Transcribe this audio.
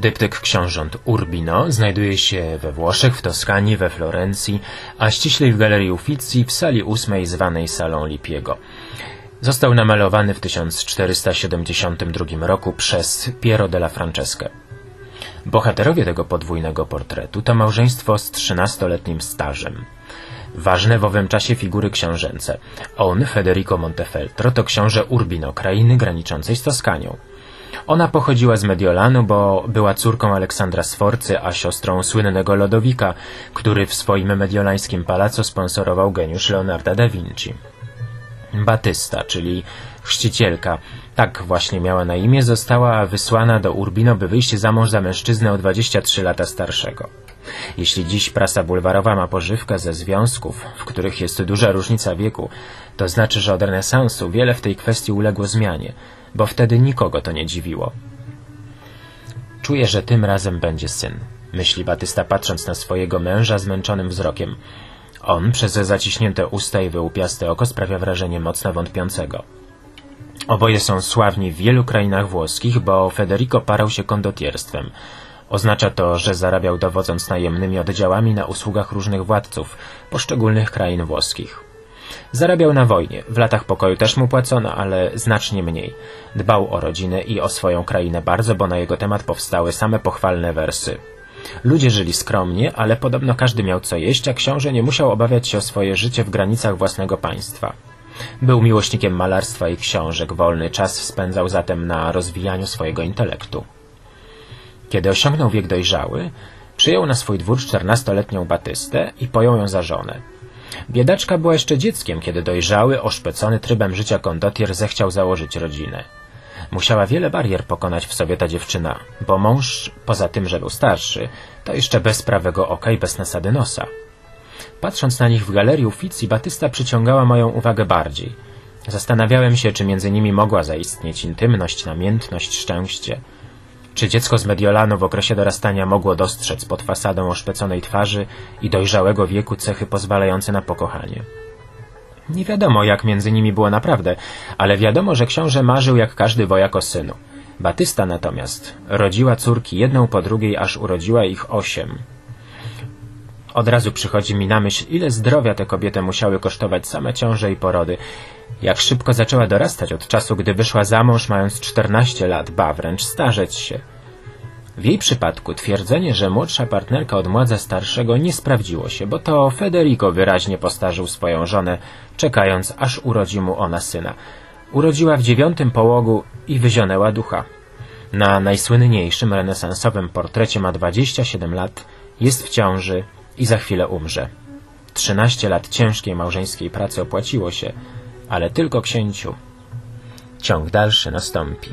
Dyptyk książąt Urbino znajduje się we Włoszech, w Toskanii, we Florencji, a ściślej w Galerii Uffizi w sali ósmej zwanej Salą Lipiego. Został namalowany w 1472 roku przez Piero della Francesca. Bohaterowie tego podwójnego portretu to małżeństwo z trzynastoletnim stażem. Ważne w owym czasie figury książęce. On, Federico Montefeltro, to książę Urbino, krainy graniczącej z Toskanią. Ona pochodziła z Mediolanu, bo była córką Aleksandra Sforcy, a siostrą słynnego Lodowika, który w swoim mediolańskim palaco sponsorował geniusz Leonarda da Vinci. Batysta, czyli chrzcicielka, tak właśnie miała na imię, została wysłana do Urbino, by wyjść za mąż za mężczyznę o 23 lata starszego. Jeśli dziś prasa bulwarowa ma pożywkę ze związków, w których jest duża różnica wieku, to znaczy, że od renesansu wiele w tej kwestii uległo zmianie, bo wtedy nikogo to nie dziwiło. Czuję, że tym razem będzie syn, myśli Batysta patrząc na swojego męża zmęczonym wzrokiem. On, przez zaciśnięte usta i wyłupiaste oko, sprawia wrażenie mocno wątpiącego. Oboje są sławni w wielu krainach włoskich, bo Federico parał się kondotierstwem. Oznacza to, że zarabiał dowodząc najemnymi oddziałami na usługach różnych władców poszczególnych krain włoskich. Zarabiał na wojnie, w latach pokoju też mu płacono, ale znacznie mniej. Dbał o rodzinę i o swoją krainę bardzo, bo na jego temat powstały same pochwalne wersy. Ludzie żyli skromnie, ale podobno każdy miał co jeść, a książę nie musiał obawiać się o swoje życie w granicach własnego państwa. Był miłośnikiem malarstwa i książek, wolny czas spędzał zatem na rozwijaniu swojego intelektu. Kiedy osiągnął wiek dojrzały, przyjął na swój dwór czternastoletnią Batystę i pojął ją za żonę. Biedaczka była jeszcze dzieckiem, kiedy dojrzały, oszpecony trybem życia kondotier zechciał założyć rodzinę. Musiała wiele barier pokonać w sobie ta dziewczyna, bo mąż, poza tym, że był starszy, to jeszcze bez prawego oka i bez nasady nosa. Patrząc na nich w galerii Uffizi, Batysta przyciągała moją uwagę bardziej. Zastanawiałem się, czy między nimi mogła zaistnieć intymność, namiętność, szczęście. Czy dziecko z Mediolanu w okresie dorastania mogło dostrzec pod fasadą oszpeconej twarzy i dojrzałego wieku cechy pozwalające na pokochanie? Nie wiadomo, jak między nimi było naprawdę, ale wiadomo, że książę marzył jak każdy wojak o synu. Batysta natomiast rodziła córki jedną po drugiej, aż urodziła ich osiem. Od razu przychodzi mi na myśl, ile zdrowia te kobiety musiały kosztować same ciąże i porody. Jak szybko zaczęła dorastać od czasu, gdy wyszła za mąż mając 14 lat, ba wręcz starzeć się. W jej przypadku twierdzenie, że młodsza partnerka odmładza starszego nie sprawdziło się, bo to Federico wyraźnie postarzył swoją żonę, czekając aż urodzi mu ona syna. Urodziła w dziewiątym połogu i wyzionęła ducha. Na najsłynniejszym renesansowym portrecie ma 27 lat, jest w ciąży i za chwilę umrze. Trzynaście lat ciężkiej małżeńskiej pracy opłaciło się, ale tylko księciu. Ciąg dalszy nastąpi.